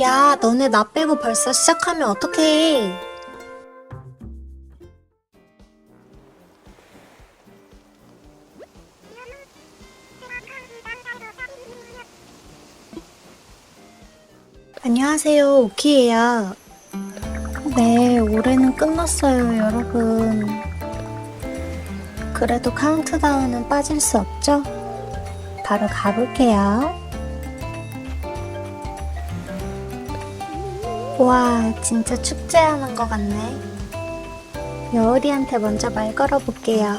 야, 너네 나 빼고 벌써 시작하면 어떡해. 안녕하세요, 오키예요. 네, 올해는 끝났어요, 여러분. 그래도 카운트다운은 빠질 수 없죠? 바로 가볼게요. 와, 진짜 축제하는 것 같네. 여울이한테 먼저 말 걸어볼게요.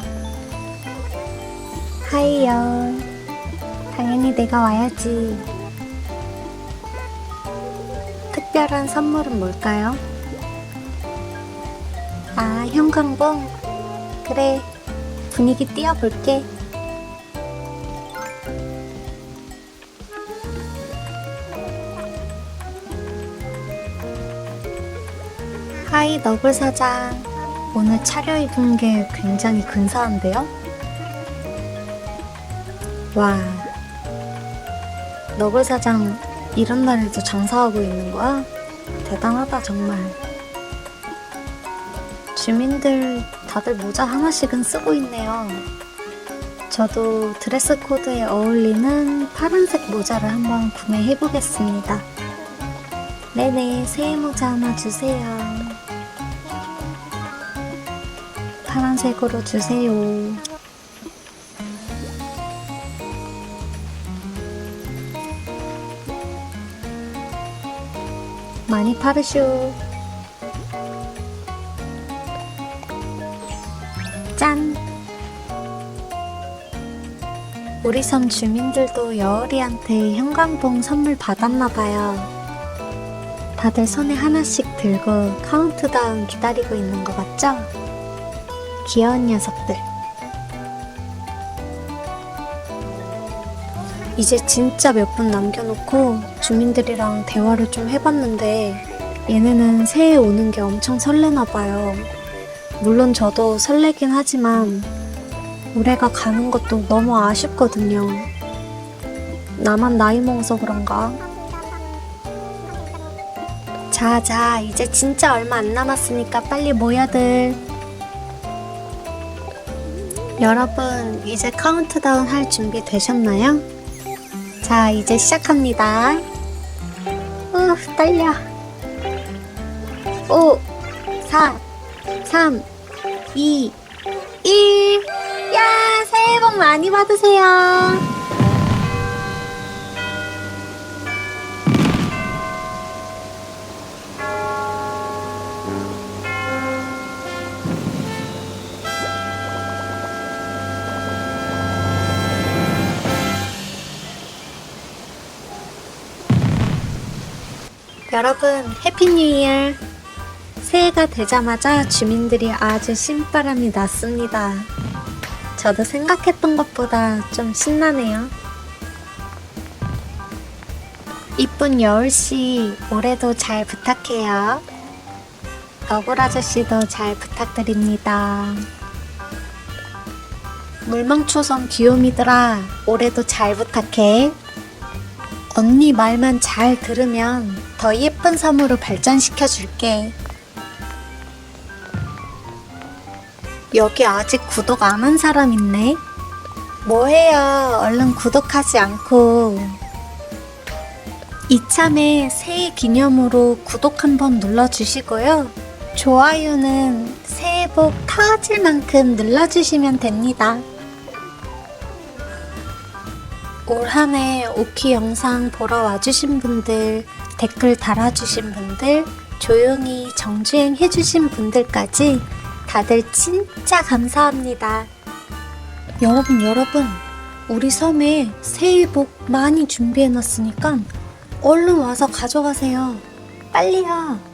하이, 여울. 당연히 내가 와야지. 특별한 선물은 뭘까요? 아, 형광봉. 그래, 분위기 띄워볼게. 하이 너블 사장. 오늘 차려입은 게 굉장히 근사한데요? 와. 너블 사장, 이런 날에도 장사하고 있는 거야? 대단하다, 정말. 주민들 다들 모자 하나씩은 쓰고 있네요. 저도 드레스 코드에 어울리는 파란색 모자를 한번 구매해 보겠습니다. 네네, 새해 모자 하나 주세요. 파란색으로 주세요. 많이 파르쇼. 짠! 우리 섬 주민들도 여울이한테 형광봉 선물 받았나봐요. 다들 손에 하나씩 들고 카운트다운 기다리고 있는 것 같죠? 귀여운 녀석들. 이제 진짜 몇 분 남겨놓고 주민들이랑 대화를 좀 해봤는데 얘네는 새해 오는 게 엄청 설레나 봐요. 물론 저도 설레긴 하지만 올해가 가는 것도 너무 아쉽거든요. 나만 나이 먹어서 그런가? 자, 자, 이제 진짜 얼마 안 남았으니까 빨리 모여들. 여러분, 이제 카운트다운 할 준비 되셨나요? 자, 이제 시작합니다. 우, 떨려. 5, 4, 3, 2, 1. 야, 새해 복 많이 받으세요. 여러분, 해피 뉴 이어! 새해가 되자마자 주민들이 아주 신바람이 났습니다. 저도 생각했던 것보다 좀 신나네요. 이쁜 여울씨, 올해도 잘 부탁해요. 너굴 아저씨도 잘 부탁드립니다. 물망초선 귀요미들아, 올해도 잘 부탁해. 언니 말만 잘 들으면 더 예쁜 섬으로 발전시켜 줄게. 여기 아직 구독 안 한 사람 있네? 뭐해요? 얼른 구독하지 않고. 이참에 새해 기념으로 구독 한번 눌러주시고요. 좋아요는 새해 복 터질 만큼 눌러주시면 됩니다. 올 한 해 오키 영상 보러 와주신 분들, 댓글 달아주신 분들, 조용히 정주행 해주신 분들까지 다들 진짜 감사합니다. 여러분, 여러분, 우리 섬에 새해 복 많이 준비해놨으니까 얼른 와서 가져가세요. 빨리요.